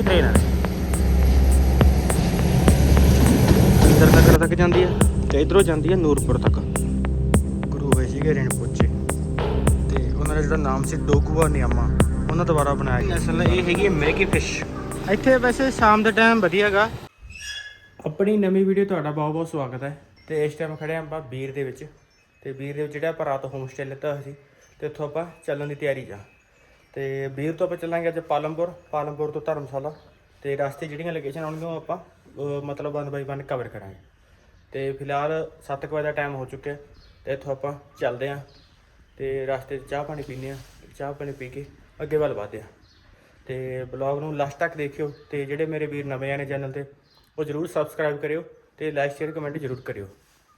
ਛੋਟੀ ਟ੍ਰੇਨ ਹੈ ਇੰਦਰ ਨਗਰ ਤੱਕ ਜਾਂਦੀ ਹੈ ਤੇ ਇਧਰੋਂ ਜਾਂਦੀ ਹੈ ਨੂਰਪੁਰ ਤੱਕ। ਗੁਰੂ ਹੋਏ ਸੀਗੇ ਰੇਣਪੁੱਚੇ ਤੇ ਉਹਨਾਂ ਦਾ ਜਿਹੜਾ ਨਾਮ ਸੀ ਡੋਗੂਆ ਨਿਯਮਾ ਉਹਨਾਂ ਦੁਆਰਾ ਬਣਾਇਆ ਗਿਆ ਅਸਲ ਇਹ ਹੈਗੀ ਹੈ ਮੈਗੀ ਫਿਸ਼। ਇੱਥੇ ਵੈਸੇ ਸ਼ਾਮ ਦੇ ਟਾਈਮ ਵਧੀਆ ਹੈਗਾ ਆਪਣੀ ਨਵੀਂ ਵੀਡੀਓ ਤੁਹਾਡਾ ਬਹੁਤ ਬਹੁਤ ਸਵਾਗਤ ਹੈ। ਤੇ ਇਸ ਟਾਈਮ ਖੜੇ ਆਪਾਂ ਬੀਰ ਦੇ ਵਿੱਚ। ਤੇ ਬੀਰ ਦੇ ਵਿੱਚ ਜਿਹੜਾ ਆਪਾਂ ਰਾਤ ਹੋਮ ਸਟੇ ਲਿੱਤਾ ਹੋਇਆ ਸੀ ਤੇ ਇੱਥੋਂ ਆਪਾਂ ਚੱਲਣ ਦੀ ਤਿਆਰੀ 'ਚ ਆ। ਤੇ ਵੀਰ ਤੋਂ ਆਪਾਂ ਚੱਲਾਂਗੇ ਅੱਜ ਪਾਲਮਪੁਰ ਪਾਲਮਪੁਰ ਤੋਂ ਧਰਮਸ਼ਾਲਾ ਤੇ ਰਸਤੇ ਜਿਹੜੀਆਂ ਲੋਕੇਸ਼ਨ ਆਉਣਗੀਆਂ ਉਹ ਆਪਾਂ ਮਤਲਬ ਵਨ ਬਾਈ ਵਨ ਕਵਰ ਕਰਾਂਗੇ। ਤੇ ਫਿਲਹਾਲ 7 ਵਜੇ ਦਾ ਟਾਈਮ ਹੋ ਚੁੱਕਿਆ ਤੇ ਇੱਥੋਂ ਆਪਾਂ ਚੱਲਦੇ ਆਂ ਤੇ ਰਸਤੇ 'ਚ ਚਾਹ ਪਾਣੀ ਪੀਂਦੇ ਆਂ ਚਾਹ ਪਾਣੀ ਪੀ ਕੇ ਅੱਗੇ ਵੱਲ ਵਧਦੇ ਆਂ ਤੇ ਬਲੌਗ ਨੂੰ ਲਾਸਟ ਤੱਕ ਦੇਖਿਓ ਤੇ ਜਿਹੜੇ ਮੇਰੇ ਵੀਰ ਨਵੇਂ ਆਏ ਚੈਨਲ ਤੇ, ਉਹ ਜਰੂਰ ਸਬਸਕ੍ਰਾਈਬ ਕਰਿਓ ਤੇ ਲਾਈਕ ਸ਼ੇਅਰ ਕਮੈਂਟ ਜਰੂਰ ਕਰਿਓ।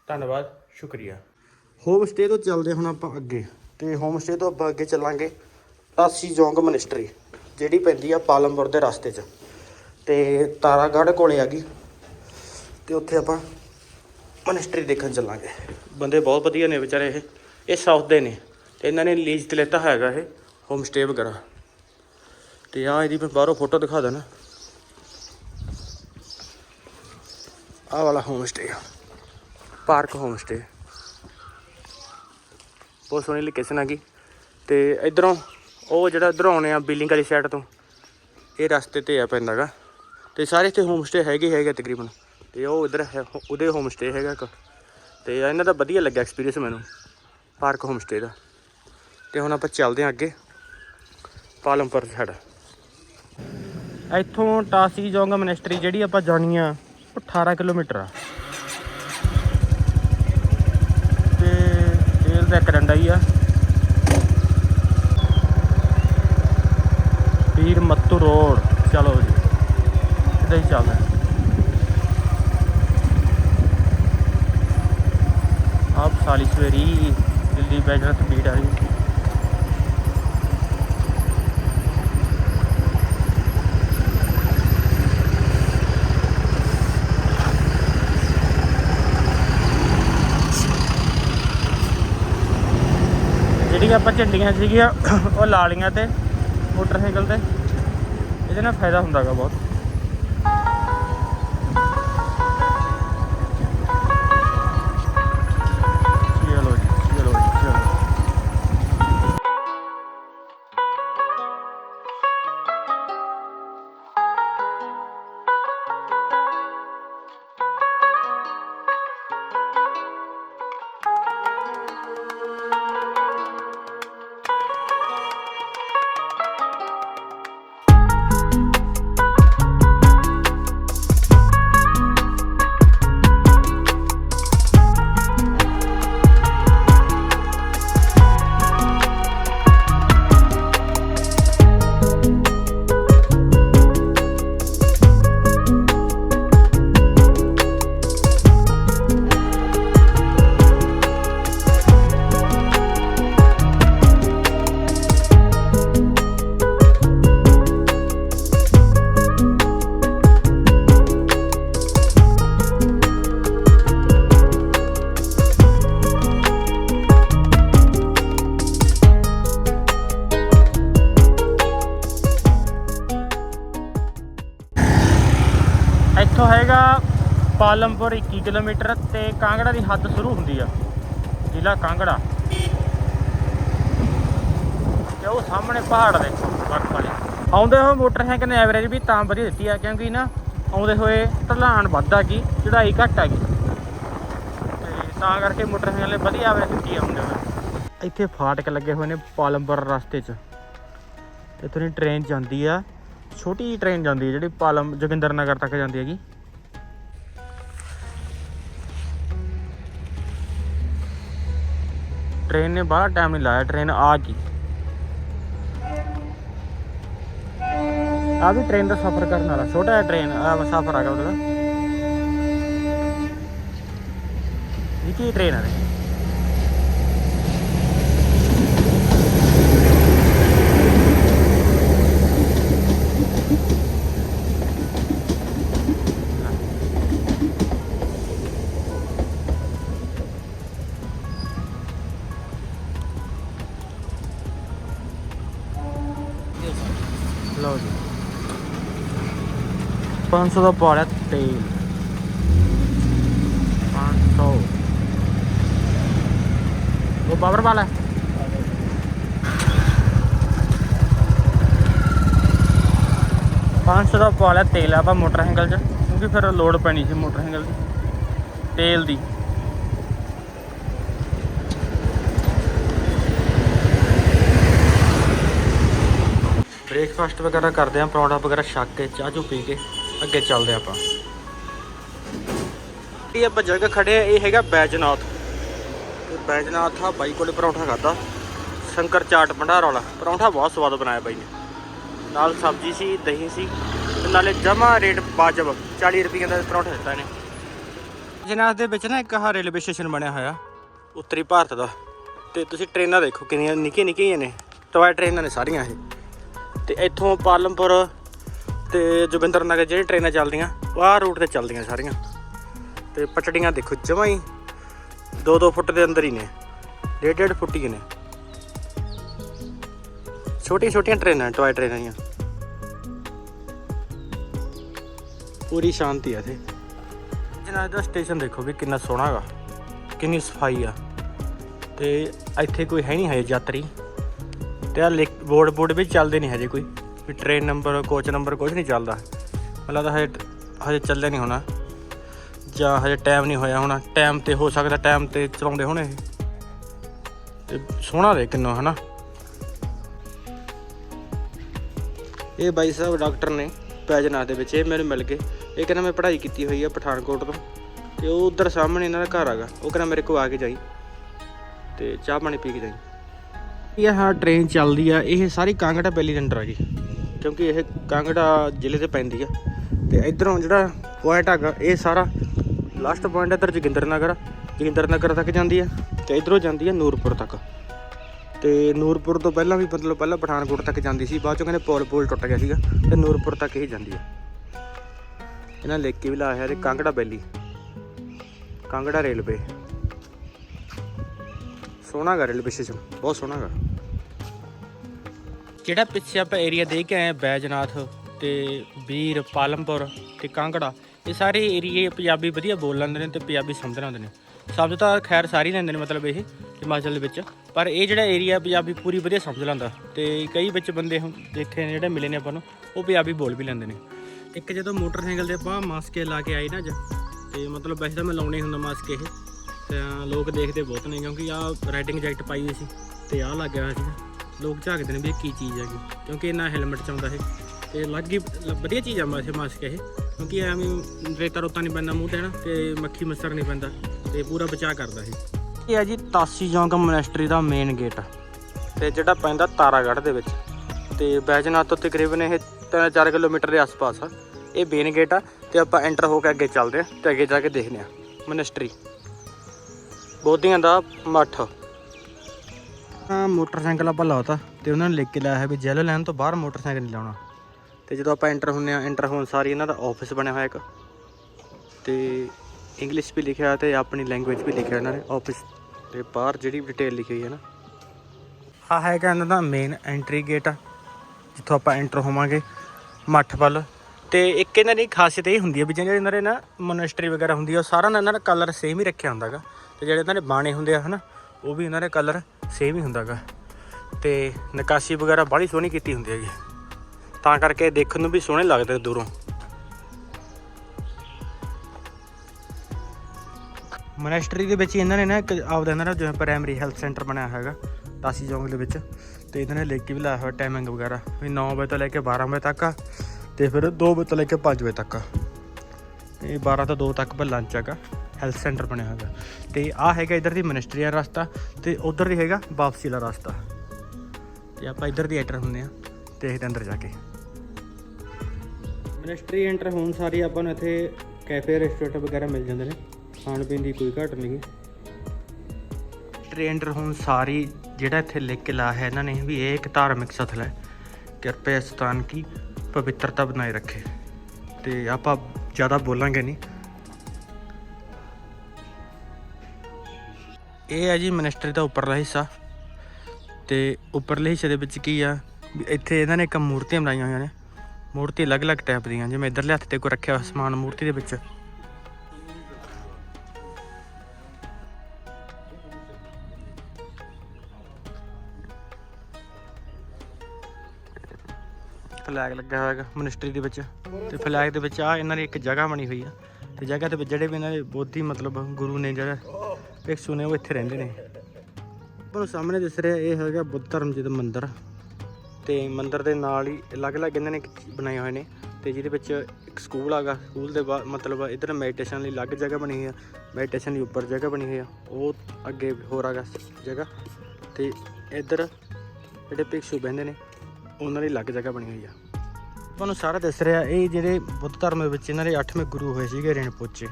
ਧੰਨਵਾਦ, ਸ਼ੁਕਰੀਆ। ਹੋਮ ਸਟੇ ਤੋਂ ਚੱਲਦੇ ਹੁਣ ਆਪਾਂ ਅੱਗੇ ਤੇ ਹੋਮ ਸਟੇ ਤੋਂ ਆਪਾਂ ਅੱਗੇ ਚੱਲਾਂਗੇ। ਟਾਸੀ ਜੋਂਗ ਮਨਿਸਟਰੀ, ਜਿਹੜੀ ਪੈਂਦੀ ਆ ਪਾਲਮਪੁਰ ਦੇ ਰਸਤੇ 'ਚ। ਤੇ ਤਾਰਾਗੜ੍ਹ ਕੋਲੇ ਆ ਗਈ। ਤੇ ਉੱਥੇ ਆਪਾਂ ਮਨਿਸਟਰੀ ਦੇਖਣ ਚੱਲਾਂਗੇ। ਬੰਦੇ ਬਹੁਤ ਵਧੀਆ ਨੇ ਵਿਚਾਰੇ ਇਹ। ਇਹ ਸਾਊਥ ਦੇ ਨੇ। ਤੇ ਇਹਨਾਂ ਨੇ ਲੀਜ਼ ਤੇ ਲੈਤਾ ਹੈਗਾ ਇਹ ਹੋਮ ਸਟੇ ਵਗੈਰਾ। ਤੇ ਆ ਇਹਦੀ ਮੈਂ ਬਾਹਰੋਂ ਫੋਟੋ ਦਿਖਾ ਦੇਣਾ ਆ ਵਾਲਾ home stay park home stay ਬਹੁਤ ਸੋਹਣੀ ਲੋਕੇਸ਼ਨ ਆ ਗਈ। ਤੇ ਇਧਰੋਂ ਉਹ ਜਿਹੜਾ ਇਧਰੋਂ ਆਉਣੇ ਆ ਬਿਲਿੰਗ ਵਾਲੀ ਸਾਈਡ ਤੋਂ, ਇਹ ਰਸਤੇ ਤੇ ਆ ਪੈਂਦਾਗਾ ਤੇ ਸਾਰੇ ਇੱਥੇ ਹੋਮ ਸਟੇ ਹੈਗੇ ਹੈਗੇ ਤਕਰੀਬਨ। ਤੇ ਉਹ ਇਧਰ ਹੈ, ਉਹਦੇ ਹੋਮ ਸਟੇ ਹੈਗਾ ਇੱਕ। ਤੇ ਇਹਨਾਂ ਦਾ ਵਧੀਆ ਲੱਗਿਆ ਐਕਸਪੀਰੀਅੰਸ ਮੈਨੂੰ ਪਾਰਕ ਹੋਮ ਸਟੇ ਦਾ। ਤੇ ਹੁਣ ਆਪਾਂ ਚੱਲਦੇ ਹਾਂ ਅੱਗੇ, ਪਾਲਮਪੁਰ ਸਾਈਡ ਇੱਥੋਂ ਟਾਸੀ ਜੋਂਗਾ ਮਨਿਸਟਰੀ ਜਿਹੜੀ ਆਪਾਂ ਜਾਣੀ ਆ, ਉਹ 18 ਕਿਲੋਮੀਟਰ ਆ। ਤੇ ਤੇਲ ਦਾ ਇੱਕ ਡੰਡਾ ਹੀ ਆ। ਪੀਰ ਮੱਤੂ ਰੋਡ। ਚਲੋ ਜੀ। ਇੱਦਾਂ ਹੀ ਚੱਲਦਾ? ਆਪ ਸਾਲੀ ਸਵੇਰੀ ਦਿੱਲੀ ਬੈਜਰਤ ਬੀੜ ਆ ਰਹੀ। ਜਿਹੜੀਆਂ ਆਪਾਂ ਝੰਡੀਆਂ ਸੀਗੀਆਂ, ਉਹ ਲਾ ਲਈਆਂ ਤੇ ਮੋਟਰਸਾਈਕਲ ਤੇ। ਇਹਦੇ ਨਾਲ ਫਾਇਦਾ ਹੁੰਦਾਗਾ ਬਹੁਤ। ਕਿਲੋਮੀਟਰ ਤੇ ਕਾਂਗੜਾ ਦੀ ਹੱਦ ਸ਼ੁਰੂ ਹੁੰਦੀ ਆ, ਜ਼ਿਲ੍ਹਾ ਕਾਂਗੜਾ। ਤੇ ਉਹ ਸਾਹਮਣੇ ਪਹਾੜ ਦੇਖੋ, ਬਰਫ ਵਾਲੇ। ਆਉਂਦੇ ਹੋਏ ਮੋਟਰਸਾਈਕਲ ਨੇ ਐਵਰੇਜ ਵੀ ਤਾਂ ਵਧੀਆ ਦਿੱਤੀ ਆ, ਕਿਉਂਕਿ ਨਾ ਆਉਂਦੇ ਹੋਏ ਢਲਾਣ ਵੱਧ ਆ ਗਈ ਚੜਾਈ ਘੱਟ ਆ ਗਈ ਤੇ ਤਾਂ ਕਰਕੇ ਮੋਟਰਸਾਈਕਲ ਨੇ ਵਧੀਆ ਐਵਰੇਜ ਦਿੱਤੀ ਆਉਂਦੇ ਹੋਏ। ਇੱਥੇ ਫਾਟਕ ਲੱਗੇ ਹੋਏ ਨੇ ਪਾਲਮਪੁਰ ਰਸਤੇ 'ਚ। ਇੱਥੋਂ ਦੀ ਟ੍ਰੇਨ ਜਾਂਦੀ ਆ, ਛੋਟੀ ਜਿਹੀ ਟ੍ਰੇਨ ਜਾਂਦੀ ਹੈ ਜਿਹੜੀ ਪਾਲਮ ਜੋਗਿੰਦਰ ਨਗਰ ਤੱਕ ਜਾਂਦੀ ਹੈਗੀ। ट्रेन ने बड़ा टाइम नहीं लाया ट्रेन आ गई अभी ट्रेन का सफर करने वाला छोटा है ट्रेन सफर आ गया मतलब ट्रेन है 500 ਦਾ ਪਾ ਲਿਆ ਤੇਲ। 500 ਉਹ ਪਾਵਰ ਵਾਲਾ ਪੰਜ ਸੌ ਦਾ ਪਾ ਲਿਆ ਤੇਲ ਆਪਾਂ ਮੋਟਰਸਾਈਕਲ 'ਚ, ਕਿਉਂਕਿ ਫਿਰ ਲੋਡ ਪੈਣੀ ਸੀ ਮੋਟਰਸਾਈਕਲ ਦੀ, ਤੇਲ ਦੀ। ਬ੍ਰੇਕਫਾਸਟ ਵਗੈਰਾ ਕਰਦੇ ਆਂ, ਪਰੌਂਠਾ ਵਗੈਰਾ ਛੱਕ ਕੇ, ਚਾਹ ਚੂ ਪੀ ਕੇ। ਅੱਗੇ ਚੱਲਦੇ ਆਪਾਂ। ਇਹ ਆਪਾਂ ਜਗ੍ਹਾ ਖੜੇ ਆ, ਇਹ ਹੈਗਾ ਬੈਜਨਾਥ। ਤੇ ਬੈਜਨਾਥ ਆ, ਬਾਈ ਕੋਲੇ ਪਰੌਂਠਾ ਖਾਦਾ ਸ਼ੰਕਰ ਚਾਟ ਭੰਡਾਰ ਵਾਲਾ। ਪਰੌਂਠਾ ਬਹੁਤ ਸਵਾਦ ਬਣਾਇਆ ਬਾਈ ਨੇ। ਨਾਲ ਸਬਜ਼ੀ ਸੀ, ਦਹੀਂ ਸੀ, ਤੇ ਨਾਲੇ ਜਮਾ ਰੇਟ ਵਾਜਬ 40 ਰੁਪਏ ਦਾ ਪਰੌਂਠਾ ਦਿੱਤਾ ਇਹਨੇ। ਬੈਜਨਾਥ ਦੇ ਵਿੱਚ ਨਾ ਇੱਕ ਆਹ ਰੇਲਵੇ ਸਟੇਸ਼ਨ ਬਣਿਆ ਹੋਇਆ, ਉੱਤਰੀ ਭਾਰਤ ਦਾ। ਤੇ ਤੁਸੀਂ ਟ੍ਰੇਨਾਂ ਦੇਖੋ ਕਿੰਨੀਆਂ ਨਿੱਕੀਆਂ ਨਿੱਕੀਆਂ ਨੇ। ਟੋਏ ਟ੍ਰੇਨਾਂ ਨੇ ਸਾਰੀਆਂ ਇਹ। ਤੇ ਇੱਥੋਂ ਪਾਲਮਪੁਰ ਤੇ ਜੋਗਿੰਦਰ ਨਗਰ ਜਿਹੜੀ ਟ੍ਰੇਨਾਂ ਚੱਲਦੀਆਂ, ਆਹ ਰੂਟ ਤੇ ਚੱਲਦੀਆਂ ਸਾਰੀਆਂ। ਤੇ ਪਟੜੀਆਂ ਦੇਖੋ, ਜਮਾਂ ਹੀ 2-2 ਫੁੱਟ ਦੇ ਅੰਦਰ ਹੀ ਨੇ 1.5 ਫੁੱਟ ਹੀ ਨੇ। ਛੋਟੀਆਂ ਛੋਟੀਆਂ ਟ੍ਰੇਨਾਂ, ਟੋਏ ਟ੍ਰੇਨਾਂ ਦੀਆਂ ਪੂਰੀ ਸ਼ਾਂਤੀ ਹੈ ਇੱਥੇ। ਜਨਾਬ ਦਾ ਸਟੇਸ਼ਨ ਦੇਖੋ ਵੀ ਕਿੰਨਾ ਸੋਹਣਾ ਹੈਗਾ ਕਿੰਨੀ ਸਫ਼ਾਈ ਆ। ਤੇ ਇੱਥੇ ਕੋਈ ਹੈ ਨਹੀਂ ਹਜੇ ਯਾਤਰੀ। ਤੇ ਆ ਬੋਰਡ ਬੋਰਡ ਵੀ ਚੱਲਦੇ ਨਹੀਂ ਹਜੇ ਕੋਈ। ਵੀ ਟ੍ਰੇਨ ਨੰਬਰ ਕੋਚ ਨੰਬਰ ਕੁਝ ਨਹੀਂ ਚੱਲਦਾ। ਮਤਲਬ ਤਾਂ ਹਜੇ ਹਜੇ ਚੱਲਿਆ ਨਹੀਂ ਹੋਣਾ। ਜਾਂ ਹਜੇ ਟਾਈਮ ਨਹੀਂ ਹੋਇਆ ਹੋਣਾ। ਟਾਈਮ ਤੇ ਹੋ ਸਕਦਾ ਟਾਈਮ ਤੇ ਚਲਾਉਂਦੇ ਹੋਣੇ ਇਹ। ਤੇ ਸੋਹਣਾ ਦੇ ਕਿੰਨਾ, ਹਨਾ? ਇਹ ਬਾਈ ਸਾਹਿਬ ਡਾਕਟਰ ਨੇ ਪੈਜਨਾਥ ਦੇ ਵਿੱਚ, ਇਹ ਮੈਨੂੰ ਮਿਲ ਗਏ। ਇਹ ਕਹਿੰਦਾ ਮੈਂ ਪੜ੍ਹਾਈ ਕੀਤੀ ਹੋਈ ਆ ਪਠਾਨਕੋਟ ਤੋਂ। ਤੇ ਉਹ ਉਧਰ ਸਾਹਮਣੇ ਇਹਨਾਂ ਦਾ ਘਰ ਹੈਗਾ। ਉਹ ਕਹਿੰਦਾ ਮੇਰੇ ਕੋਲ ਆ ਕੇ ਜਾਈ। ਤੇ ਚਾਹ ਪਾਣੀ ਪੀ ਕੇ ਜਾਈ। ਇਹ ਹਾਂ ਟ੍ਰੇਨ ਚੱਲਦੀ ਆ। ਇਹ ਸਾਰੀ ਕਾਂਗੜਾ ਬੈਲੀ ਦੇ ਅੰਡਰ ਆ ਜੀ। ਕਿਉਂਕਿ ਇਹ ਕਾਂਗੜਾ ਜ਼ਿਲ੍ਹੇ ਤੇ ਪੈਂਦੀ ਆ। ਤੇ ਇਧਰੋਂ ਜਿਹੜਾ ਪੁਆਇੰਟ ਹੈਗਾ, ਇਹ ਸਾਰਾ ਲਾਸਟ ਪੁਆਇੰਟ ਇੱਧਰ ਜੋਗਿੰਦਰ ਨਗਰ ਆ। ਜੋਗਿੰਦਰ ਨਗਰ ਤੱਕ ਜਾਂਦੀ ਆ ਤੇ ਇਧਰੋਂ ਜਾਂਦੀ ਆ ਨੂਰਪੁਰ ਤੱਕ। ਤੇ ਨੂਰਪੁਰ ਤੋਂ ਪਹਿਲਾਂ ਵੀ ਮਤਲਬ ਪਹਿਲਾਂ ਪਠਾਨਕੋਟ ਤੱਕ ਜਾਂਦੀ ਸੀ, ਬਾਅਦ ਚੋਂ ਕਹਿੰਦੇ ਪੋਲ ਪੋਲ ਟੁੱਟ ਗਿਆ ਸੀਗਾ ਤੇ ਨੂਰਪੁਰ ਤੱਕ ਹੀ ਜਾਂਦੀ ਆ। ਇਹਨਾਂ ਲਿਖ ਕੇ ਵੀ ਲਾਇਆ ਹੈ ਤੇ ਕਾਂਗੜਾ ਬੈਲੀ, ਕਾਂਗੜਾ ਰੇਲਵੇ। ਸੋਹਣਾ ਗਾ ਰੇਲਵੇ ਸਟੇਸ਼ਨ, ਬਹੁਤ ਸੋਹਣਾ ਗਾ ਜਿਹੜਾ ਪਿੱਛੇ ਆਪਾਂ ਏਰੀਆ ਦੇਖ ਕੇ ਆਏ ਬੈਜਨਾਥ ਤੇ ਵੀਰ ਪਾਲਮਪੁਰ ਤੇ ਕਾਂਗੜਾ, ਇਹ ਸਾਰੇ ਏਰੀਏ ਪੰਜਾਬੀ ਵਧੀਆ ਬੋਲ ਲੈਂਦੇ ਨੇ ਤੇ ਪੰਜਾਬੀ ਸਮਝ ਲੈਂਦੇ ਨੇ। ਸਮਝ ਤਾਂ ਖੈਰ ਸਾਰੀ ਲੈਂਦੇ ਨੇ ਮਤਲਬ ਇਹ ਹਿਮਾਚਲ ਦੇ ਵਿੱਚ। ਪਰ ਇਹ ਜਿਹੜਾ ਏਰੀਆ ਪੰਜਾਬੀ ਪੂਰੀ ਵਧੀਆ ਸਮਝ ਲੈਂਦਾ ਤੇ ਕਈ ਵਿੱਚ ਬੰਦੇ ਹੁਣ ਦੇਖੇ ਨੇ, ਜਿਹੜੇ ਮਿਲੇ ਨੇ ਆਪਾਂ ਨੂੰ, ਉਹ ਪੰਜਾਬੀ ਬੋਲ ਵੀ ਲੈਂਦੇ ਨੇ। ਇੱਕ ਜਦੋਂ ਮੋਟਰਸਾਈਕਲ ਤੇ ਆਪਾਂ ਮਾਸਕੇ ਲਾ ਕੇ ਆਏ ਨਾ ਅੱਜ, ਤੇ ਮਤਲਬ ਵੈਸੇ ਤਾਂ ਮੈਂ ਲਾਉਣੇ ਹੁੰਦਾ ਮਾਸਕ ਇਹ, ਤਾਂ ਲੋਕ ਦੇਖਦੇ ਬਹੁਤ ਨੇ ਕਿਉਂਕਿ ਆਹ ਰਾਈਡਿੰਗ ਜੈਕਟ ਪਾਈ ਹੋਈ ਸੀ ਤੇ ਆਹ ਲੱਗਿਆ ਹੋਇਆ ਸੀ। ਲੋਕ ਝਾਕਦੇ ਨੇ ਵੀ ਇਹ ਕੀ ਚੀਜ਼ ਹੈਗੀ। ਕਿਉਂਕਿ ਇਹਨਾਂ ਹੈਲਮਟ ਚ ਆਉਂਦਾ ਇਹ। ਤੇ ਲੱਗ ਹੀ ਵਧੀਆ ਚੀਜ਼ ਆ ਮਾਸੇ ਮਾਸਕ ਇਹ। ਕਿਉਂਕਿ ਐਵੇਂ ਰੇਤਾ ਰੋਤਾ ਨਹੀਂ ਪੈਂਦਾ ਮੂੰਹ ਤੇ ਨਾ, ਤੇ ਮੱਖੀ ਮੱਛਰ ਨਹੀਂ ਪੈਂਦਾ। ਤੇ ਪੂਰਾ ਬਚਾਅ ਕਰਦਾ ਇਹ। ਇਹ ਹੈ ਜੀ ਤਾਸੀ ਜੌਂਕ ਮੋਨੈਸਟਰੀ ਦਾ ਮੇਨ ਗੇਟ ਤੇ ਜਿਹੜਾ ਪੈਂਦਾ ਤਾਰਾਗੜ੍ਹ ਦੇ ਵਿੱਚ। ਤੇ ਬੈਜਨਾਥ ਤੋਂ ਤਕਰੀਬਨ ਇਹ 3-4 ਕਿਲੋਮੀਟਰ ਦੇ ਆਸ-ਪਾਸ ਆ। ਇਹ ਮੇਨ ਗੇਟ ਆ, ਤੇ ਆਪਾਂ ਐਂਟਰ ਹੋ ਕੇ ਅੱਗੇ ਚੱਲਦੇ ਆ, ਤੇ ਅੱਗੇ ਜਾ ਕੇ ਦੇਖਦੇ ਆ। ਮੋਨੈਸਟਰੀ ਬੋਧੀਆਂ ਦਾ ਮੱਠ। ਮੋਟਰਸਾਈਕਲ ਆਪਾਂ ਲਾਤਾ ਤੇ ਉਹਨਾਂ ਨੇ ਲਿਖ ਕੇ ਲਾਇਆ ਹੈ ਵੀ ਜੈਲੋ ਲਾਈਨ ਤੋਂ ਬਾਹਰ ਮੋਟਰਸਾਈਕਲ ਨਹੀਂ ਲਾਉਣਾ। ਤੇ ਜਦੋਂ ਆਪਾਂ ਐਂਟਰ ਹੁੰਨੇ ਆ ਐਂਟਰ ਹੋਣ ਸਾਰੀ ਇਹਨਾਂ ਦਾ ਆਫਿਸ ਬਣਿਆ ਹੋਇਆ ਇੱਕ। ਤੇ ਇੰਗਲਿਸ਼ ਵੀ ਲਿਖਿਆ ਤੇ ਆਪਣੀ ਲੈਂਗੁਏਜ ਵੀ ਲਿਖਿਆ ਇਹਨਾਂ ਨੇ ਆਫਿਸ ਤੇ ਬਾਹਰ ਜਿਹੜੀ ਡਿਟੇਲ ਲਿਖੀ ਹੋਈ ਹੈ ਨਾ। ਆ ਹੈਗਾ ਇਹਨਾਂ ਦਾ ਮੇਨ ਐਂਟਰੀ ਗੇਟ ਜਿੱਥੋਂ ਆਪਾਂ ਐਂਟਰ ਹੋਵਾਂਗੇ ਮੱਠ ਵੱਲ। ਤੇ ਇੱਕ ਇਹਨਾਂ ਦੀ ਖਾਸੀਅਤ ਇਹ ਹੁੰਦੀ ਹੈ ਵੀ ਜਿਹੜੇ ਇਹਨਾਂ ਦੇ ਨਾ ਮੋਨੈਸਟਰੀ ਵਗੈਰਾ ਹੁੰਦੀ ਆ, ਉਹ ਸਾਰਾ ਨਾ ਇਹਨਾਂ ਦਾ ਕਲਰ ਸੇਮ ਹੀ ਰੱਖਿਆ ਹੁੰਦਾਗਾ ਤੇ ਜਿਹੜੇ ਇਹਨਾਂ ਦੇ ਬਾਣੇ ਹੁੰਦੇ ਆ, ਹਨਾ ਉਹ ਵੀ ਇਹਨਾਂ ਨੇ ਕਲਰ ਸੇਮ ਹੀ ਹੁੰਦਾਗਾ। ਤੇ ਨਕਾਸ਼ੀ ਵਗੈਰਾ ਬੜੀ ਸੋਹਣੀ ਕੀਤੀ ਹੁੰਦੀ ਹੈਗੀ। ਤਾਂ ਕਰਕੇ ਦੇਖਣ ਨੂੰ ਵੀ ਸੋਹਣੇ ਲੱਗਦੇ ਦੂਰੋਂ। ਮੋਨੈਸਟਰੀ ਦੇ ਵਿੱਚ ਹੀ ਇਹਨਾਂ ਨੇ ਨਾ ਇੱਕ ਆਪਦਾ ਇਹਨਾਂ ਦਾ ਜਿਵੇਂ ਪ੍ਰਾਇਮਰੀ ਹੈਲਥ ਸੈਂਟਰ ਬਣਾਇਆ ਹੈਗਾ, ਤਾਸੀ ਚੌਂਕ ਦੇ ਵਿੱਚ। ਤੇ ਇਹਨਾਂ ਨੇ ਲਿਖ ਕੇ ਵੀ ਲਾਇਆ ਹੋਇਆ ਟਾਈਮਿੰਗ ਵਗੈਰਾ, ਵੀ 9 ਵਜੇ ਤੋਂ ਲੈ ਕੇ 12 ਵਜੇ ਤੱਕ ਆ, ਤੇ ਫਿਰ 2 ਵਜੇ ਤੋਂ ਲੈ ਕੇ 5 ਵਜੇ ਤੱਕ ਆ। ਇਹ 12 ਤੋਂ 2 ਤੱਕ ਪਰ ਲੰਚ ਹੈਗਾ। ਹੈਲਥ ਸੈਂਟਰ ਬਣਿਆ ਹੈਗਾ ਤੇ ਆ ਹੈਗਾ ਇਧਰ ਦੀ ਮਨਿਸਟਰੀ ਦਾ ਰਸਤਾ ਤੇ ਉਧਰ ਦੀ ਹੈਗਾ ਵਾਪਸੀ ਵਾਲਾ ਰਸਤਾ। ਤੇ ਆਪਾਂ ਇਧਰ ਦੀ ਐਂਟਰ ਹੁੰਦੇ ਆ ਤੇ ਇਹਦੇ ਅੰਦਰ ਜਾ ਕੇ। ਮਨਿਸਟਰੀ ਐਂਟਰ ਹੋਣ ਸਾਰੀ ਆਪਾਂ ਨੂੰ ਇੱਥੇ ਕੈਫੇ ਰੈਸਟੋਰੈਂਟ ਵਗੈਰਾ ਮਿਲ ਜਾਂਦੇ ਨੇ। ਖਾਣ ਪੀਣ ਦੀ ਕੋਈ ਘਾਟ ਨਹੀਂ ਟ੍ਰੇਨਰ ਹੁਣ ਸਾਰੀ ਜਿਹੜਾ ਇੱਥੇ ਲਿਖ ਕੇ ਲਾ ਹੈ ਇਹਨਾਂ ਨੇ ਵੀ ਇਹ ਇੱਕ ਧਾਰਮਿਕ ਸਥਲ ਹੈ। ਕਿਰਪਾ ਸਥਾਨ ਕੀ ਪਵਿੱਤਰਤਾ ਬਣਾਏ ਰੱਖੇ। ਤੇ ਆਪਾਂ ਜ਼ਿਆਦਾ ਬੋਲਾਂਗੇ ਨਹੀਂ। ਇਹ ਹੈ ਜੀ ਮਿਨਿਸਟਰੀ ਦਾ ਉੱਪਰਲਾ ਹਿੱਸਾ। ਤੇ ਉੱਪਰਲੇ ਹਿੱਸੇ ਦੇ ਵਿੱਚ ਕੀ ਆ? ਵੀ ਇੱਥੇ ਇਹਨਾਂ ਨੇ ਇੱਕ ਮੂਰਤੀਆਂ ਬਣਾਈਆਂ ਹੋਈਆਂ ਨੇ। ਮੂਰਤੀ ਅਲੱਗ-ਅਲੱਗ ਟਾਈਪ ਦੀਆਂ ਜਿਵੇਂ ਇਧਰਲੇ ਹੱਥ ਤੇ ਕੋਈ ਰੱਖਿਆ ਹੋਇਆ ਸਮਾਨ ਮੂਰਤੀ ਦੇ ਵਿੱਚ। ਫਲੈਗ ਲੱਗਾ ਹੋਇਆ ਹੈਗਾ ਮਿਨਿਸਟਰੀ ਦੇ ਵਿੱਚ। ਤੇ ਫਲੈਗ ਦੇ ਵਿੱਚ ਆ ਇਹਨਾਂ ਦੀ ਇੱਕ ਜਗ੍ਹਾ ਬਣੀ ਹੋਈ ਆ। ਤੇ ਜਗ੍ਹਾ ਦੇ ਵਿੱਚ ਜਿਹੜੇ ਵੀ ਇਹਨਾਂ ਦੇ ਬੋਧੀ ਮਤਲਬ ਗੁਰੂ ਨੇ ਜਿਹੜਾ ਭਿਕਸ਼ੂ ਨੇ ਉਹ ਇੱਥੇ ਰਹਿੰਦੇ ਨੇ। ਤੁਹਾਨੂੰ ਸਾਹਮਣੇ ਦਿਸ ਰਿਹਾ ਇਹ ਹੈਗਾ ਬੁੱਧ ਧਰਮ ਜੀ ਦਾ ਮੰਦਿਰ। ਤੇ ਮੰਦਿਰ ਦੇ ਨਾਲ ਹੀ ਅਲੱਗ-ਅਲੱਗ ਇਹਨਾਂ ਨੇ ਬਣਾਏ ਹੋਏ ਨੇ ਤੇ ਜਿਹਦੇ ਵਿੱਚ ਇੱਕ ਸਕੂਲ ਆਗਾ ਸਕੂਲ ਦੇ ਬਾਅਦ ਮਤਲਬ ਇਧਰ ਮੈਡੀਟੇਸ਼ਨ ਲਈ ਅਲੱਗ ਜਗ੍ਹਾ ਬਣੀ ਹੋਈ ਆ। ਮੈਡੀਟੇਸ਼ਨ ਲਈ ਉੱਪਰ ਜਗ੍ਹਾ ਬਣੀ ਹੋਈ ਆ। ਉਹ ਅੱਗੇ ਹੋਰ ਆਗਾ ਜਗ੍ਹਾ। ਤੇ ਇਧਰ ਜਿਹੜੇ ਭਿਕਸ਼ੂ ਬਹਿੰਦੇ ਨੇ, ਉਹਨਾਂ ਲਈ ਅਲੱਗ ਜਗ੍ਹਾ ਬਣੀ ਹੋਈ ਆ। ਤੁਹਾਨੂੰ ਸਾਰਾ ਦੱਸ ਰਿਹਾ ਇਹ ਜਿਹੜੇ ਬੁੱਧ ਧਰਮ ਵਿੱਚ ਇਹਨਾਂ ਦੇ 8ਵੇਂ ਗੁਰੂ ਹੋਏ ਸੀਗੇ ਰੇਣਪੋਚੇ।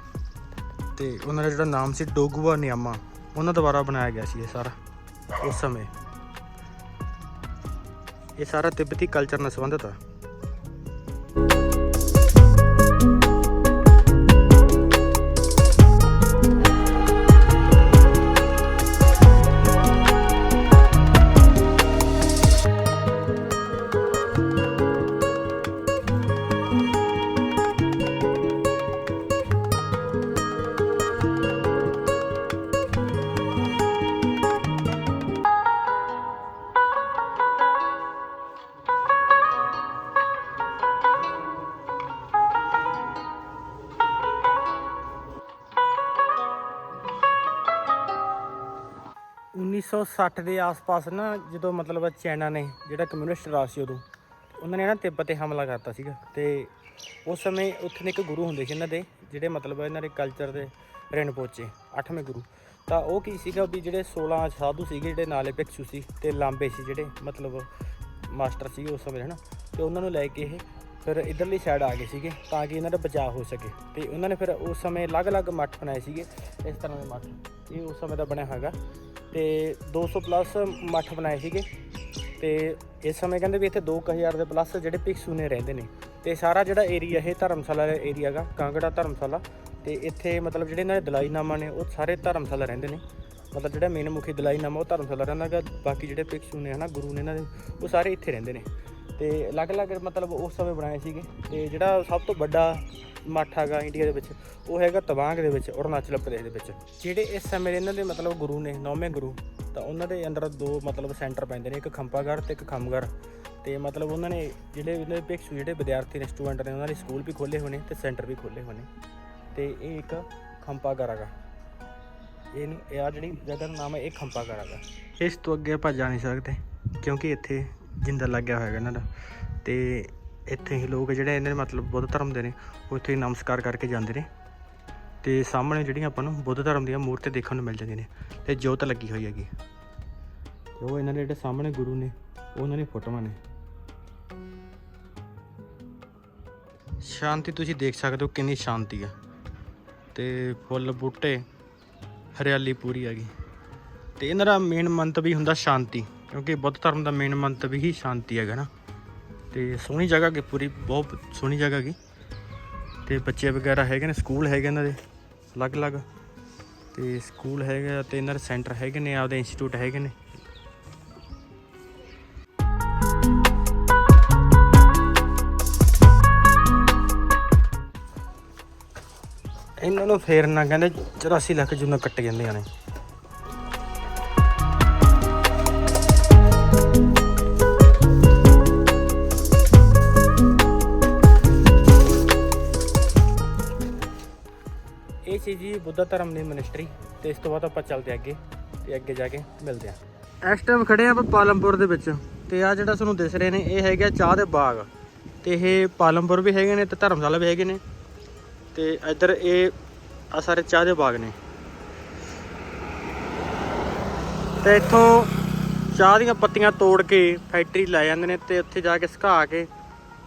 ਤੇ ਉਹਨਾਂ ਦਾ ਜਿਹੜਾ ਨਾਮ ਸੀ ਡੋਗੂਆ ਨਿਆਮਾ ਉਹਨਾਂ ਦੁਆਰਾ ਬਣਾਇਆ ਗਿਆ ਸੀ ਇਹ ਸਾਰਾ, ਉਸ ਸਮੇਂ। ਇਹ ਸਾਰਾ ਤਿੱਬਤੀ ਕਲਚਰ ਨਾਲ ਸੰਬੰਧਿਤ ਆ। ਉੱਨੀ ਸੌ ਸੱਠ ਦੇ ਆਸ-ਪਾਸ ਨਾ ਜਦੋਂ ਮਤਲਬ ਚਾਈਨਾ ਨੇ, ਜਿਹੜਾ ਕਮਿਊਨਿਸਟ ਰਾਜ ਸੀ ਉਦੋਂ, ਉਹਨਾਂ ਨੇ ਨਾ ਤਿੱਬਤ ਤੇ ਹਮਲਾ ਕਰਤਾ ਸੀਗਾ ਤੇ ਉਸ ਸਮੇਂ ਉੱਥੇ ਨੇ ਇੱਕ ਗੁਰੂ ਹੁੰਦੇ ਸੀ ਇਹਨਾਂ ਦੇ, ਜਿਹੜੇ ਮਤਲਬ ਇਹਨਾਂ ਦੇ ਕਲਚਰ ਦੇ ਰਿਣਪੋਚੇ ਅੱਠਵੇਂ ਗੁਰੂ। ਤਾਂ ਉਹ ਕੀ ਸੀਗਾ ਵੀ ਜਿਹੜੇ 16 ਸਾਧੂ ਸੀਗੇ, ਜਿਹੜੇ ਨਾਲੇ ਭਿਕਸ਼ੂ ਸੀ ਤੇ ਲਾਂਬੇ ਸੀ ਜਿਹੜੇ ਮਤਲਬ ਮਾਸਟਰ ਸੀ ਉਸ ਸਮੇਂ, ਹਨਾ? ਤੇ ਉਹਨਾਂ ਨੂੰ ਲੈ ਕੇ ਇਹ ਫਿਰ ਇਧਰਲੀ ਸਾਈਡ ਆ ਗਏ ਸੀਗੇ ਤਾਂ ਕਿ ਇਹਨਾਂ ਦਾ ਬਚਾਅ ਹੋ ਸਕੇ। ਤੇ ਉਹਨਾਂ ਨੇ ਫਿਰ ਉਸ ਸਮੇਂ ਅਲੱਗ-ਅਲੱਗ ਮੱਠ ਬਣਾਏ ਸੀਗੇ, ਇਸ ਤਰ੍ਹਾਂ ਦੇ ਮੱਠ। ਇਹ ਉਸ ਸਮੇਂ ਦਾ ਬਣਿਆ ਹੈਗਾ। ਤੇ 200 ਪਲੱਸ ਮੱਠ ਬਣਾਏ ਸੀਗੇ। ਤੇ ਇਸ ਸਮੇਂ ਕਹਿੰਦੇ ਵੀ ਇੱਥੇ 2000 ਦੇ ਪਲੱਸ ਜਿਹੜੇ ਭਿਕਸ਼ੂ ਨੇ ਰਹਿੰਦੇ ਨੇ। ਤੇ ਸਾਰਾ ਜਿਹੜਾ ਏਰੀਆ ਇਹ ਧਰਮਸ਼ਾਲਾ ਏਰੀਆ ਗਾ ਕਾਂਗੜਾ ਧਰਮਸ਼ਾਲਾ, ਤੇ ਇੱਥੇ ਮਤਲਬ ਜਿਹੜੇ ਇਹਨਾਂ ਦੇ ਦਲਾਈਨਾਮਾ ਨੇ, ਉਹ ਸਾਰੇ ਧਰਮਸ਼ਾਲਾ ਰਹਿੰਦੇ ਨੇ। ਮਤਲਬ ਜਿਹੜਾ ਮੇਨ ਮੁਖੀ ਦਲਾਈਨਾਮਾ ਉਹ ਧਰਮਸ਼ਾਲਾ ਰਹਿੰਦਾ ਗਾ ਬਾਕੀ ਜਿਹੜੇ ਭਿਕਸ਼ੂ ਨੇ ਹਨਾ, ਗੁਰੂ ਨੇ ਇਹਨਾਂ ਦੇ, ਉਹ ਸਾਰੇ ਇੱਥੇ ਰਹਿੰਦੇ ਨੇ। ਤੇ ਅਲੱਗ-ਅਲੱਗ ਮਤਲਬ ਉਸ ਸਮੇਂ ਬਣਾਏ ਸੀਗੇ ਤੇ ਜਿਹੜਾ ਸਭ ਤੋਂ ਵੱਡਾ ਮੱਠ ਹੈਗਾ ਇੰਡੀਆ ਦੇ ਵਿੱਚ, ਉਹ ਹੈਗਾ ਤਵਾਂਗ ਦੇ ਵਿੱਚ, ਅਰੁਣਾਚਲ ਪ੍ਰਦੇਸ਼ ਦੇ ਵਿੱਚ। ਜਿਹੜੇ ਇਸ ਸਮੇਂ ਦੇ ਇਹਨਾਂ ਦੇ ਮਤਲਬ ਗੁਰੂ ਨੇ, ਨੌਵੇਂ ਗੁਰੂ, ਤਾਂ ਉਹਨਾਂ ਦੇ ਅੰਦਰ ਦੋ ਮਤਲਬ ਸੈਂਟਰ ਪੈਂਦੇ ਨੇ, ਇੱਕ ਖੰਪਾਗੜ ਤੇ ਇੱਕ ਖੰਮਗੜ ਤੇ ਮਤਲਬ ਉਹਨਾਂ ਨੇ ਜਿਹੜੇ ਉਹਨਾਂ ਦੇ ਭਿਕਸ਼ੂ, ਜਿਹੜੇ ਵਿਦਿਆਰਥੀ ਨੇ ਸਟੂਡੈਂਟ ਨੇ, ਉਹਨਾਂ ਨੇ ਸਕੂਲ ਵੀ ਖੋਲੇ ਹੋਏ ਨੇ ਤੇ ਸੈਂਟਰ ਵੀ ਖੋਲੇ ਹੋਣੇ। ਨੇ ਤੇ ਇਹ ਇੱਕ ਖੰਪਾਗੜ ਹੈਗਾ। ਇਹਨੂੰ, ਇਹ ਆ ਜਿਹੜੀ ਜਗ੍ਹਾ ਦਾ ਨਾਮ ਹੈ, ਇਹ ਖੰਪਾਗੜ ਹੈਗਾ। ਇਸ ਤੋਂ ਅੱਗੇ ਆਪਾਂ ਜਾ ਨਹੀਂ ਸਕਦੇ, ਕਿਉਂਕਿ ਇੱਥੇ ਜਿੰਦਾ ਲੱਗਿਆ ਹੋਇਆ ਇਹਨਾਂ ਦਾ। ਤੇ ਇੱਥੇ ਹੀ ਲੋਕ ਜਿਹੜੇ ਇਹਨਾਂ ਦੇ ਮਤਲਬ ਬੁੱਧ ਧਰਮ ਦੇ ਨੇ, ਉਹ ਇੱਥੇ ਹੀ ਨਮਸਕਾਰ ਕਰਕੇ ਜਾਂਦੇ ਨੇ। ਤੇ ਸਾਹਮਣੇ ਜਿਹੜੀਆਂ ਆਪਾਂ ਨੂੰ ਬੁੱਧ ਧਰਮ ਦੀਆਂ ਮੂਰਤੀਆਂ ਦੇਖਣ ਨੂੰ ਮਿਲ ਜਾਂਦੀਆਂ ਨੇ, ਤੇ ਜੋਤ ਲੱਗੀ ਹੋਈ ਹੈਗੀ। ਤੇ ਉਹ ਇਹਨਾਂ ਦੇ ਜਿਹੜੇ ਸਾਹਮਣੇ ਗੁਰੂ ਨੇ, ਉਹ ਉਹਨਾਂ ਦੀ ਫੋਟੋਆਂ ਨੇ। ਸ਼ਾਂਤੀ ਤੁਸੀਂ ਦੇਖ ਸਕਦੇ ਹੋ ਕਿੰਨੀ ਸ਼ਾਂਤੀ ਆ। ਤੇ ਫੁੱਲ ਬੂਟੇ, ਹਰਿਆਲੀ ਪੂਰੀ ਹੈਗੀ। ਤੇ ਇਹਨਾਂ ਦਾ ਮੇਨ ਮੰਤਵ ਵੀ ਹੁੰਦਾ ਸ਼ਾਂਤੀ। ਕਿਉਂਕਿ ਬੁੱਧ ਧਰਮ ਦਾ ਮੇਨ ਮੰਤਵ ਹੀ ਸ਼ਾਂਤੀ ਹੈਗਾ ਨਾ। ਤੇ ਸੋਹਣੀ ਜਗ੍ਹਾ ਕਿ ਪੂਰੀ, ਬਹੁਤ ਸੋਹਣੀ ਜਗ੍ਹਾ ਕੀ ਤੇ ਬੱਚੇ ਵਗੈਰਾ ਹੈਗੇ ਨੇ, ਸਕੂਲ ਹੈਗੇ ਇਹਨਾਂ ਦੇ, ਅਲੱਗ-ਅਲੱਗ। ਤੇ ਸਕੂਲ ਹੈਗਾ ਤੇ ਇਹਨਾਂ ਦੇ ਸੈਂਟਰ ਹੈਗੇ ਨੇ, ਆਪਦੇ ਇੰਸਟੀਚਿਊਟ ਹੈਗੇ ਨੇ। ਇਹਨਾਂ ਨੂੰ ਫੇਰਨਾ ਕਹਿੰਦੇ 84 ਲੱਖ ਜੁਨਾ ਕੱਟ ਜਾਂਦੀਆਂ ਨੇ। ਸੀ ਜੀ ਬੁੱਧਾ ਧਰਮ ਦੀ ਮਿਨਿਸਟਰੀ ਤੇ ਇਸ ਤੋਂ ਬਾਅਦ ਆਪਾਂ ਚੱਲਦੇ ਅੱਗੇ ਤੇ ਅੱਗੇ ਜਾ ਕੇ ਮਿਲਦੇ ਆ ਇਸ ਟਾਈਮ ਖੜੇ ਆ ਆਪਾਂ ਪਾਲਮਪੁਰ ਦੇ ਵਿੱਚ ਤੇ ਆ ਜਿਹੜਾ ਤੁਹਾਨੂੰ ਦਿਸ ਰਹੇ ਨੇ, ਇਹ ਹੈਗਾ ਚਾਹ ਦੇ ਬਾਗ। ਤੇ ਇਹ ਪਾਲਮਪੁਰ ਵੀ ਹੈਗੇ ਨੇ ਤੇ ਧਰਮਸ਼ਾਲਾ ਵੀ ਹੈਗੇ ਨੇ। ਤੇ ਇੱਧਰ ਇਹ ਆ ਸਾਰੇ ਚਾਹ ਦੇ ਬਾਗ ਨੇ। ਤੇ ਇੱਥੋਂ ਚਾਹ ਦੀਆਂ ਪੱਤੀਆਂ ਤੋੜ ਕੇ ਫੈਕਟਰੀ ਲੈ ਜਾਂਦੇ ਨੇ ਤੇ ਉੱਥੇ ਜਾ ਕੇ ਸੁਕਾ ਕੇ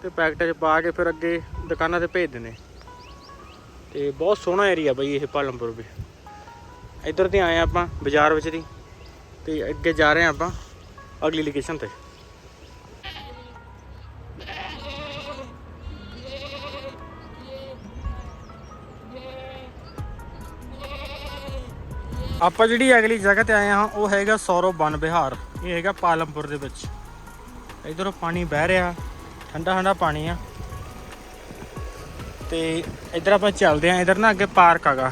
ਤੇ ਪੈਕਟ 'ਚ ਪਾ ਕੇ ਫਿਰ ਅੱਗੇ ਦੁਕਾਨਾਂ ਤੇ ਭੇਜਦੇ ਨੇ। ਤੇ ਬਹੁਤ ਸੋਹਣਾ ਏਰੀਆ ਬਈ ਇਹ ਪਾਲਮਪੁਰ ਵੀ। ਇੱਧਰ ਤੇ ਆਏ ਆਪਾਂ ਬਾਜ਼ਾਰ ਵਿੱਚ ਦੀ ਤੇ ਅੱਗੇ ਜਾ ਰਹੇ ਹਾਂ ਆਪਾਂ ਅਗਲੀ ਲੋਕੇਸ਼ਨ ਤੇ। ਆਪਾਂ ਜਿਹੜੀ ਅਗਲੀ ਜਗ੍ਹਾ ਤੇ ਆਏ ਹਾਂ, ਉਹ ਹੈਗਾ ਸੌਰਵ ਬਨ ਬਿਹਾਰ ਇਹ ਹੈਗਾ ਪਾਲਮਪੁਰ ਦੇ ਵਿੱਚ। ਇਧਰੋਂ ਪਾਣੀ ਬਹਿ ਰਿਹਾ ਠੰਡਾ ਠੰਡਾ ਪਾਣੀ ਆ। ਤੇ ਇੱਧਰ ਆਪਾਂ ਚੱਲਦੇ ਆਂ ਇੱਧਰ ਨਾ ਅੱਗੇ ਪਾਰਕ ਹੈਗਾ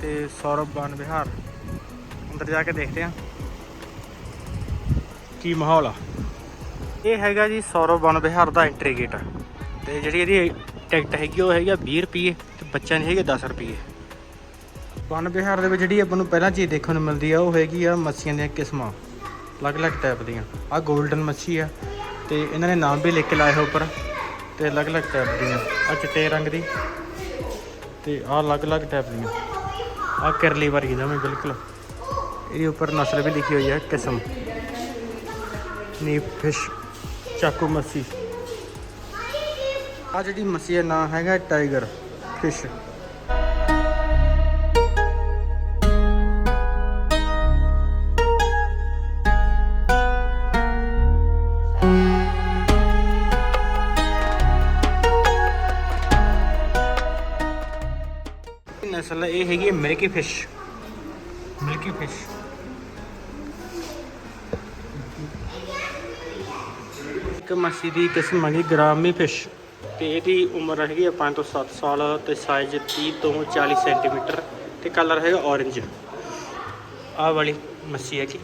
ਤੇ ਸੌਰਵ ਬਨ ਵਿਹਾਰ। ਅੰਦਰ ਜਾ ਕੇ ਦੇਖਦੇ ਆਂ ਕੀ ਮਾਹੌਲ ਆ? ਇਹ ਹੈਗਾ ਜੀ ਸੌਰਵ ਬਨ ਵਿਹਾਰ ਦਾ ਐਂਟਰੀ ਗੇਟ ਤੇ ਜਿਹੜੀ ਇਹਦੀ ਟਿਕਟ ਹੈਗੀ, ਉਹ ਹੈਗੀ ਆ 20 ਰੁਪਏ ਤੇ ਬੱਚਿਆਂ ਦੀ ਹੈਗੀ 10 ਰੁਪਏ ਵਨ ਵਿਹਾਰ ਦੇ ਵਿੱਚ ਜਿਹੜੀ ਆਪਾਂ ਨੂੰ ਪਹਿਲਾਂ ਚੀਜ਼ ਦੇਖਣ ਨੂੰ ਮਿਲਦੀ ਆ, ਉਹ ਹੈਗੀ ਆ ਮੱਛੀਆਂ ਦੀਆਂ ਕਿਸਮਾਂ। ਅਲੱਗ-ਅਲੱਗ ਟਾਈਪ ਦੀਆਂ। ਆ 골ਡਨ ਮੱਛੀ ਆ ਤੇ ਇਹਨਾਂ ਨੇ ਨਾਮ ਵੀ ਲਿਖ ਕੇ ਲਾਏ ਹੋਏ ਉੱਪਰ। ਤੇ ਅਲੱਗ-ਅਲੱਗ ਟਾਈਪ ਦੀਆਂ। ਆ ਚਿੱਟੇ ਰੰਗ ਦੀ ਤੇ ਆ ਅਲੱਗ-ਅਲੱਗ ਟਾਈਪ ਦੀਆਂ। ਆ ਕਰਲੀ ਵਰਗੀ ਜਮੇ ਬਿਲਕੁਲ। ਇਹਦੇ ਉੱਪਰ ਨਸਲ ਵੀ ਲਿਖੀ ਹੋਈ ਹੈ, ਕਿਸਮ। ਨੀ ਫਿਸ਼, ਚਾਕੂ ਮੱਛੀ ਆ ਜਿਹੜੀ ਮੱਛੀ ਦਾ ਨਾਂ ਹੈਗਾ, ਟਾਈਗਰ ਫਿਸ਼। ਇਹ ਇਹ ਹੈਗੀ ਮਿਲਕੀ ਫਿਸ਼। Milky fish. ਇੱਕ ਮੱਛੀ ਦੀ ਕਿਸਮ ਹੈਗੀ ਗ੍ਰਾਮੀ ਫਿਸ਼। ਤੇ ਇਹਦੀ ਉਮਰ ਹੈਗੀ ਹੈ 5 ਤੋਂ 7 ਸਾਲ ਤੇ ਸਾਈਜ਼ 30 ਤੋਂ 40 ਸੈਂਟੀਮੀਟਰ ਤੇ ਕਲਰ ਹੈਗਾ orange ਆਹ ਵਾਲੀ ਮੱਛੀ ਹੈਗੀ।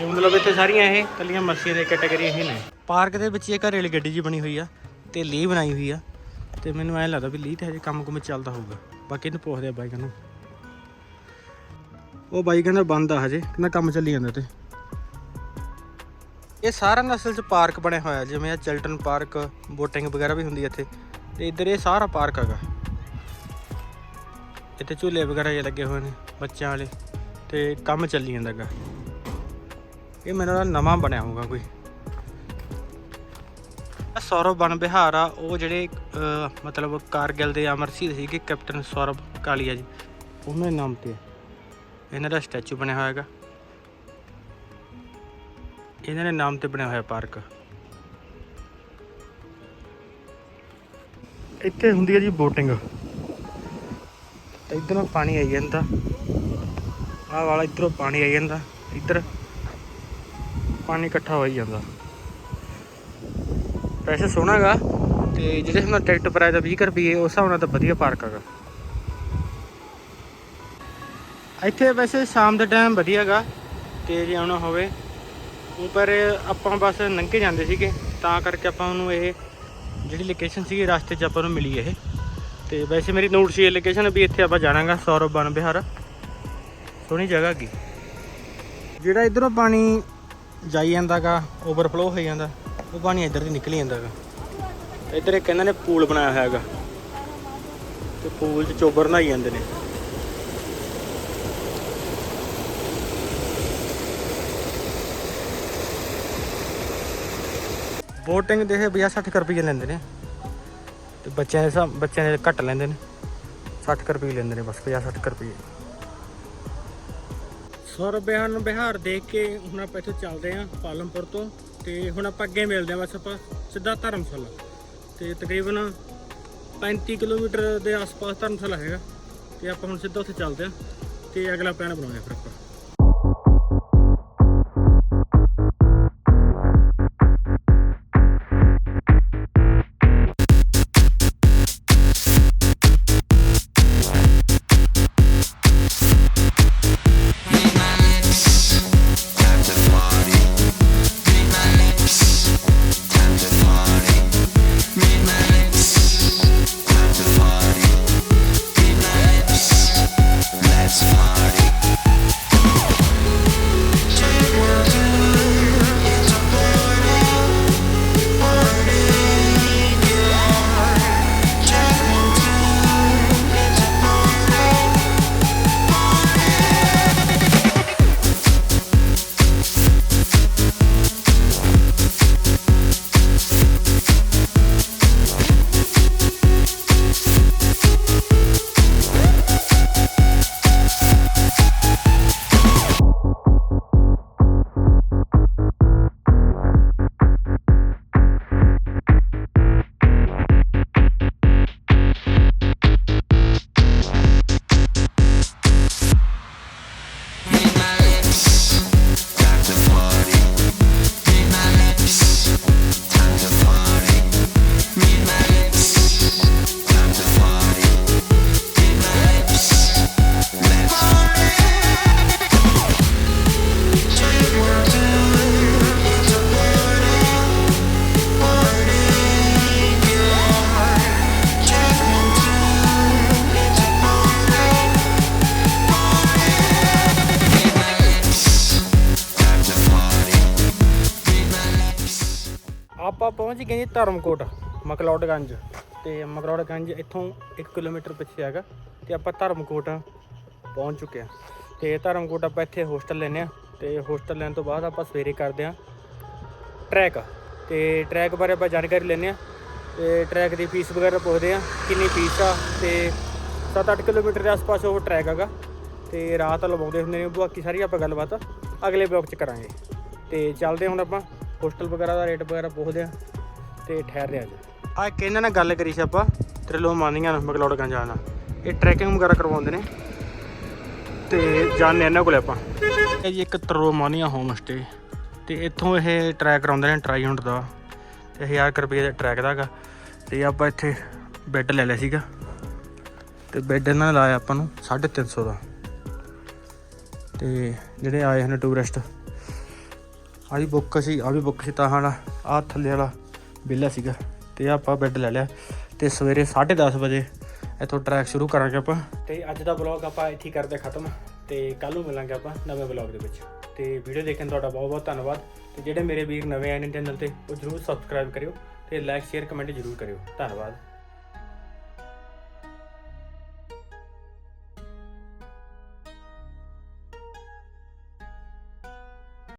ਇਹ ਮਤਲਬ ਇੱਥੇ ਸਾਰੀਆਂ ਇਹ ਕੱਲੀਆਂ ਮੱਛੀਆਂ ਦੇ ਕੈਟਾਗਰੀ ਇਹ ਨੇ। ਪਾਰਕ ਦੇ ਵਿੱਚ ਇੱਕ ਰੇਲ ਗੱਡੀ ਜੀ ਬਣੀ ਹੋਈ ਆ ਤੇ ਲੀਹ ਬਣਾਈ ਹੋਈ ਆ। ਤੇ ਮੈਨੂੰ ਐਂ ਲੱਗਦਾ ਵੀ ਲੀਹ ਤੇ ਹਜੇ ਕੰਮ ਕੁਮ ਚੱਲਦਾ ਹੋਊਗਾ। ਬਾਕੀ ਇਹਨੂੰ ਪੁੱਛਦੇ ਆ ਬਾਈ ਨੂੰ ਉਹ ਬਾਈ ਕਹਿੰਦਾ ਬੰਦ ਆ ਹਜੇ ਕਹਿੰਦਾ ਕੰਮ ਚੱਲੀ ਜਾਂਦਾ ਤੇ ਇਹ ਸਾਰਾ ਨਸਲ ਚ ਪਾਰਕ ਬਣਿਆ ਹੋਇਆ, ਜਿਵੇਂ ਆ ਚਿਲਡਰਨ ਪਾਰਕ, ਬੋਟਿੰਗ ਵਗੈਰਾ ਵੀ ਹੁੰਦੀ ਇੱਥੇ। ਤੇ ਇੱਧਰ ਇਹ ਸਾਰਾ ਪਾਰਕ ਹੈਗਾ। ਇੱਥੇ ਝੂਲੇ ਵਗੈਰਾ ਜੇ ਲੱਗੇ ਹੋਏ ਨੇ, ਬੱਚਿਆਂ ਵਾਲੇ। ਤੇ ਕੰਮ ਚੱਲੀ ਜਾਂਦਾ ਹੈਗਾ। ਇਹ ਮੈਨੂੰ ਲੱਗਦਾ ਨਵਾਂ ਬਣਿਆ ਹੋਊਗਾ ਕੋਈ। ਸੌਰਵ ਬਣ ਬਿਹਾਰ ਆ, ਉਹ ਜਿਹੜੇ ਮਤਲਬ ਕਾਰਗਿਲ ਦੇ ਅਮਰ ਸ਼ਹੀਦ ਸੀਗੇ, ਕੈਪਟਨ ਸੌਰਵ ਕਾਲੀਆ ਜੀ। ਉਹਨਾਂ ਦੇ ਨਾਮ ਤੇ ਇਹਨਾਂ ਦਾ ਸਟੈਚੂ ਬਣਿਆ ਹੋਇਆ ਹੈਗਾ। ਇਹਨਾਂ ਦੇ ਨਾਮ ਤੇ ਬਣਿਆ ਹੋਇਆ ਪਾਰਕ। ਇੱਥੇ ਹੁੰਦੀ ਹੈ ਜੀ ਬੋਟਿੰਗ। ਤੇ ਇਧਰੋਂ ਪਾਣੀ ਆਈ ਜਾਂਦਾ। ਆਹ ਵਾਲਾ ਇਧਰੋਂ ਪਾਣੀ ਆਈ ਜਾਂਦਾ। ਇੱਧਰ ਪਾਣੀ ਇਕੱਠਾ ਹੋਈ ਜਾਂਦਾ। ਵੈਸੇ ਸੋਹਣਾਗਾ ਤੇ ਜਿਹੜੇ ਹਿਸਾਬ ਨਾਲ ਟਿਕਟ ਪ੍ਰਾਈਸ ਆ 20 ਰੁਪਏ, ਉਸ ਹਿਸਾਬ ਨਾਲ ਤਾਂ ਵਧੀਆ ਪਾਰਕ ਹੈਗਾ। ਇੱਥੇ ਵੈਸੇ ਸ਼ਾਮ ਦੇ ਟਾਈਮ ਵਧੀਆਗਾ, ਤੇ ਜੇ ਆਉਣਾ ਹੋਵੇ ਪਰ ਆਪਾਂ ਬਸ ਲੰਘੇ ਜਾਂਦੇ ਸੀਗੇ, ਤਾਂ ਕਰਕੇ ਆਪਾਂ ਨੂੰ ਇਹ ਜਿਹੜੀ ਲੋਕੇਸ਼ਨ ਸੀਗੀ, ਰਸਤੇ 'ਚ ਆਪਾਂ ਨੂੰ ਮਿਲੀ ਇਹ। ਤੇ ਵੈਸੇ ਮੇਰੀ ਨੋਟ ਸੀ ਇਹ ਲੋਕੇਸ਼ਨ ਵੀ ਇੱਥੇ ਆਪਾਂ ਜਾਣਾਗਾ, ਸੌਰਵ ਬਨ ਬਿਹਾਰ ਸੋਹਣੀ ਜਗ੍ਹਾ ਹੈਗੀ। ਜਿਹੜਾ ਇਧਰੋਂ ਪਾਣੀ ਜਾਈ ਜਾਂਦਾਗਾ ਓਵਰਫਲੋ ਹੋ ਜਾਂਦਾ। ਉਹ ਪਾਣੀ ਇੱਧਰ ਦੀ ਨਿਕਲ ਜਾਂਦਾ ਹੈਗਾ। ਇੱਧਰ ਇੱਕ ਇਹਨਾਂ ਨੇ ਪੂਲ ਬਣਾਇਆ ਹੋਇਆ ਹੈਗਾ। ਤੇ ਪੂਲ 'ਚ ਚੋਬਰ ਨਹਾਈ ਜਾਂਦੇ ਨੇ। ਬੋਟਿੰਗ ਦੇ ਇਹ 50 60 ਰੁਪਏ ਲੈਂਦੇ ਨੇ। ਤੇ ਬੱਚਿਆਂ ਦੇ ਹਿਸਾਬ, ਬੱਚਿਆਂ ਦੇ ਘੱਟ ਲੈਂਦੇ ਨੇ। 60 ਰੁਪਏ ਲੈਂਦੇ ਨੇ ਬਸ 50 60 ਰੁਪਏ ਸੌਰਵ ਬਿਹਾਰ ਬਿਹਾਰ ਦੇਖ ਕੇ ਹੁਣ ਆਪਾਂ ਇੱਥੋਂ ਚੱਲਦੇ ਆਂ ਪਾਲਮਪੁਰ ਤੋਂ। ਤੇ ਹੁਣ ਆਪਾਂ ਅੱਗੇ ਮਿਲਦੇ ਆਂ ਬਸ ਆਪਾਂ ਸਿੱਧਾ ਧਰਮਸ਼ਾਲਾ। ਤੇ ਤਕਰੀਬਨ 35 ਕਿਲੋਮੀਟਰ ਦੇ ਆਸ-ਪਾਸ ਧਰਮਸ਼ਾਲਾ ਹੈਗਾ। ਤੇ ਆਪਾਂ ਹੁਣ ਸਿੱਧਾ ਉੱਥੇ ਚੱਲਦੇ ਆਂ ਤੇ ਅਗਲਾ ਪਲਾਨ ਬਣਾਉਂਦੇ ਆਂ ਫਿਰ ਆਪਾਂ। ਧਰਮਕੋਟ ਮਕਲੌਡਗੰਜ ਤੇ ਮਕਲੌਡਗੰਜ ਇੱਥੋਂ 1 ਕਿਲੋਮੀਟਰ ਪਿੱਛੇ ਹੈਗਾ ਤੇ ਆਪਾਂ ਧਰਮਕੋਟ ਪਹੁੰਚ ਚੁੱਕੇ ਆ ਤੇ ਧਰਮਕੋਟ ਆਪਾਂ ਇੱਥੇ ਹੋਸਟਲ ਲੈਨੇ ਆ ਤੇ ਹੋਸਟਲ ਲੈਣ ਤੋਂ ਬਾਅਦ ਆਪਾਂ ਸਵੇਰੇ ਕਰਦੇ ਆ ਟਰੈਕ ਤੇ ਟਰੈਕ ਬਾਰੇ ਆਪਾਂ ਜਾਣਕਾਰੀ ਲੈਨੇ ਆ ਤੇ ਟਰੈਕ ਦੀ ਫੀਸ ਵਗੈਰਾ ਪੁੱਛਦੇ ਆ ਕਿੰਨੀ ਫੀਸ ਆ ਤੇ 7-8 ਕਿਲੋਮੀਟਰ ਦੇ ਆਸ-ਪਾਸ ਉਹ ਟਰੈਕ ਹੈਗਾ ਤੇ ਰਾਤ ਲਵਾਉਂਦੇ ਹੁੰਦੇ ਨੇ, ਬਾਕੀ ਸਾਰੀ ਆਪਾਂ ਗੱਲਬਾਤ ਅਗਲੇ ਬਲੌਗ 'ਚ ਕਰਾਂਗੇ। ਤੇ ਚੱਲਦੇ ਹੁਣ ਆਪਾਂ ਹੋਸਟਲ ਵਗੈਰਾ ਦਾ ਰੇਟ ਵਗੈਰਾ ਪੁੱਛਦੇ ਆ ਤੇ ਠਹਿਰ ਆ ਜੀ ਆ ਇਹਨਾਂ ਨਾਲ ਗੱਲ ਕਰੀ ਸੀ ਆਪਾਂ ਤ੍ਰਿਲੋ ਮਾਨੀਆਂ ਨੂੰ ਮਕਲੌੜਗੰਜ ਜਾਣ ਇਹ ਟਰੈਕਿੰਗ ਵਗੈਰਾ ਕਰਵਾਉਂਦੇ ਨੇ। ਤੇ ਜਾਣਦੇ ਇਹਨਾਂ ਕੋਲੇ ਆਪਾਂ। ਇਹ ਜੀ ਇੱਕ ਤਰੋਮਾਨੀਆ ਹੋਮ ਸਟੇ ਤੇ ਇੱਥੋਂ ਇਹ ਟਰੈਕ ਕਰਾਉਂਦੇ ਨੇ ਟਰਾਈ ਹੁੰਡ ਦਾ। ਤੇ 1000 ਕੁ ਰੁਪਏ ਦਾ ਟਰੈਕ ਦਾ ਹੈਗਾ। ਤੇ ਆਪਾਂ ਇੱਥੇ ਬੈੱਡ ਲੈ ਲਿਆ ਸੀਗਾ। ਤੇ ਬੈੱਡ ਇਹਨਾਂ ਨੇ ਲਾਇਆ ਆਪਾਂ ਨੂੰ 350 ਦਾ। ਤੇ ਜਿਹੜੇ ਆਏ ਹਨ ਟੂਰਿਸਟ ਆ ਵੀ ਬੁੱਕ ਸੀ ਆ ਵੀ ਬੁੱਕ ਸੀ ਤਾਂ ਹਾਲਾ ਆ ਥੱਲੇ ਵਾਲਾ। ਵਿਹਲਾ ਸੀਗਾ ਤੇ ਆਪਾਂ ਬੈੱਡ ਲੈ ਲਿਆ ਤੇ ਸਵੇਰੇ 10:30 ਵਜੇ ਇੱਥੋਂ ਟਰੈਕ ਸ਼ੁਰੂ ਕਰਾਂਗੇ ਆਪਾਂ। ਤੇ ਅੱਜ ਦਾ ਵਲੌਗ ਆਪਾਂ ਇੱਥੇ ਹੀ ਕਰਦੇ ਖਤਮ ਤੇ ਕੱਲ ਨੂੰ ਮਿਲਾਂਗੇ ਆਪਾਂ ਨਵੇਂ ਵਲੌਗ ਦੇ ਵਿੱਚ। ਤੇ ਵੀਡੀਓ ਦੇਖਣ ਤੁਹਾਡਾ ਬਹੁਤ ਬਹੁਤ ਧੰਨਵਾਦ। ਤੇ ਜਿਹੜੇ ਮੇਰੇ ਵੀਰ ਨਵੇਂ ਆਏ ਨੇ ਚੈਨਲ ਤੇ, ਉਹ ਜਰੂਰ ਸਬਸਕ੍ਰਾਈਬ ਕਰਿਓ ਤੇ ਲਾਈਕ ਸ਼ੇਅਰ ਕਮੈਂਟ ਜਰੂਰ ਕਰਿਓ। ਧੰਨਵਾਦ।